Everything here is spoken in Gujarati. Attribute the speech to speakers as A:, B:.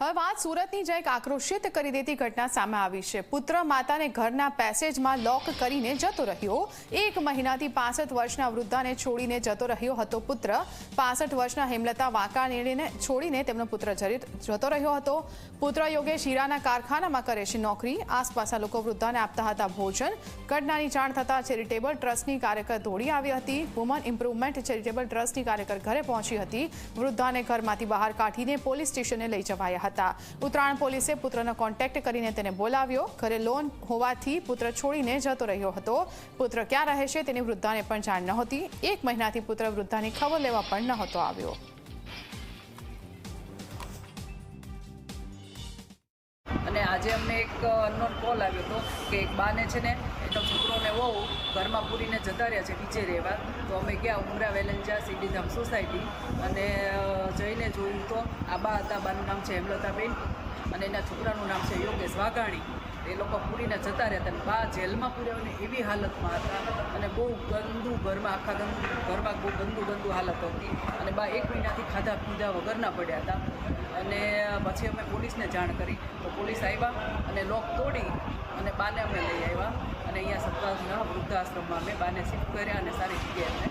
A: હવે વાત સુરતની જ એક આક્રોશિત કરી દેતી ઘટના સામે આવી છે. પુત્ર માતાને ઘરના પેસેજમાં લોક કરીને જતો રહ્યો. એક મહિનાથી પાસઠ વર્ષના વૃદ્ધાને છોડીને જતો રહ્યો હતો પુત્ર. પાસઠ વર્ષના હેમલતા વાંકાનેડીને છોડીને તેમનો પુત્ર જતો રહ્યો હતો. પુત્ર યોગેશ હીરાના કારખાનામાં કરે છે નોકરી. આસપાસના લોકો વૃદ્ધાને આપતા હતા ભોજન. ઘટનાની જાણ થતાં ચેરિટેબલ ટ્રસ્ટની કાર્યકર દોડી આવી હતી. વુમન ઇમ્પ્રુવમેન્ટ ચેરિટેબલ ટ્રસ્ટની કાર્યકર ઘરે પહોંચી હતી. વૃદ્ધાને ઘરમાંથી બહાર કાઢીને પોલીસ સ્ટેશને લઈ જવાયા હતા. ઉત્તરાયણ પોલીસે પુત્રનો કોન્ટેક્ટ કરીને તેને બોલાવ્યો. ઘરે લોન હોવાથી પુત્ર છોડીને જતો રહ્યો હતો. પુત્ર ક્યાં રહે છે તેની વૃદ્ધાને પણ જાણ નહોતી. એક મહિનાથી પુત્ર વૃદ્ધાની ખબર લેવા પણ નહોતો આવ્યો.
B: અને આજે અમને એક અનનોન કોલ આવ્યો હતો કે એક બાને છે ને, એનો છોકરો ને વહુ ઘરમાં પૂરીને જતા રહ્યા છે, નીચે રહેવા. તો અમે ગયા ઉમરા વેલેન્જા સીડીધામ સોસાયટી અને જઈને જોયું તો આ બા હતા, બાનું નામ છે હેમલતાબેન અને એના છોકરાનું નામ છે યોગેશ વાઘાણી. એ લોકો પૂરીને જતા રહેતા અને બા જેલમાં પૂર્યાઓને એવી હાલતમાં હતા અને બહુ ગંદુ ઘરમાં, આખા ગંદુ ઘરમાં બહુ ગંદુ ગંદુ હાલત હતી અને બા એક મહિનાથી ખાધા પીધા વગરના પડ્યા હતા. અને પછી અમે પોલીસને જાણ કરી. તો પોલીસ આવ્યા અને લોક તોડી અને બાને અમે લઈ આવ્યા. અને અહીંયા સત્તાજના વૃદ્ધાશ્રમમાં અમે બાને શિફ્ટ કર્યા અને સારી જગ્યાએ અમે